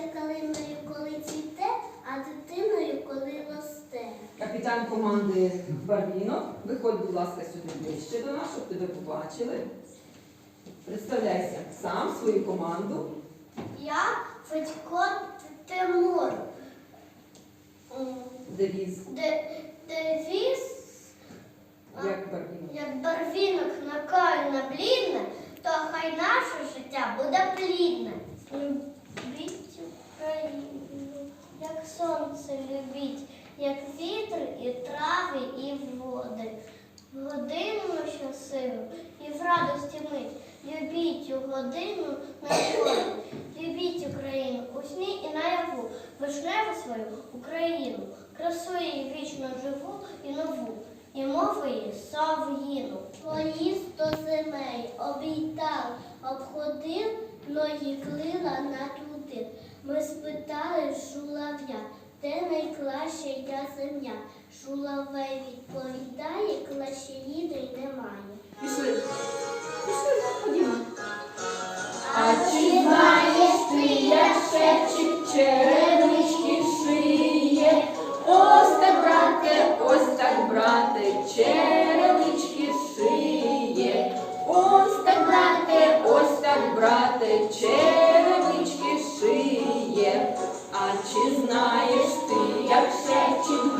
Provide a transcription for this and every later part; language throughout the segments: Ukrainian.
Любиться калиною, коли цвіте, а дитиною, коли росте. Капітан команди Барвінок, виходь, будь ласка, сюди ближче до нас, щоб тебе побачили. Представляйся сам свою команду. Я Федько Тимур. Девіз, Де, девіз, як Барвінок. як барвінок накальне блідне, то хай наше життя буде плідне. Як сонце любіть, як вітер і трави, і води. В годину щасливу і в радості мить. Любіть у годину на надходи. Любіть Україну у сні і наяву, вишневу свою Україну, красу її вічно живу і нову, і мову її сов'їну. Поїзд до земей обійтав, обходив, ноги клила натрудив. Ми спитали шулав'я, де найкраща я земля. Шулавей відповідає, краще й немає. Пішли. Пішли, ходімо. А чи знаєш ти, як шепчик чи знаєш ти, як шепчик листки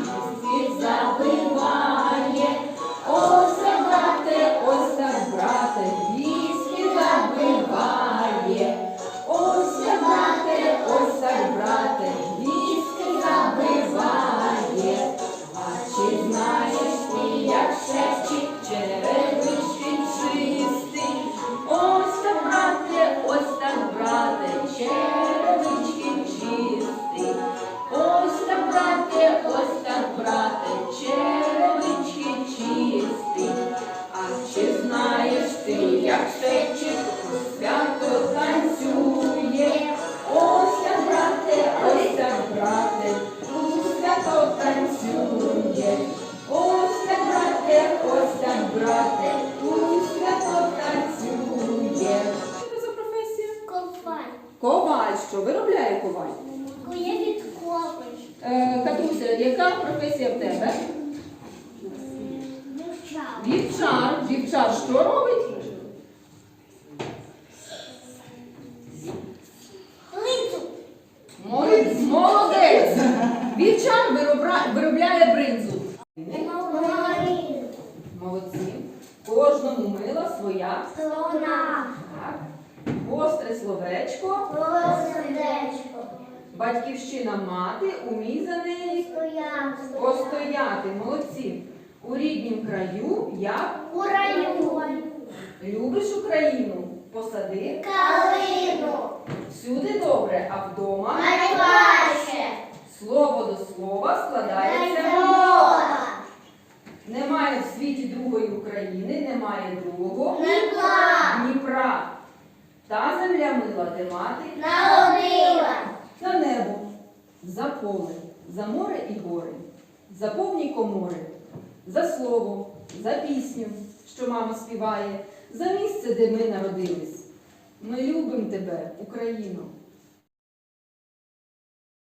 Коваль. Що виробляє коваль? Кує відкопиш. Е, Катруся, яка професія в тебе? Дівчат. Вівчар. Вівчар що робить? Лицю. Молодець. Молодець. Вівчар виробляє бринзу. Молодці. Кожному мила своя. Слона. Так. Гостре словечко. Батьківщина мати, умій за неї Стоянство. постояти. Молодці. У ріднім краю як У раю. любиш Україну, посади Калину. всюди добре, а вдома Найважче. слово до слова земля мати Народила. на небо, за поле, за море і гори, за повні комори, за слово, за пісню, що мама співає, за місце, де ми народились. Ми любимо тебе, Україно,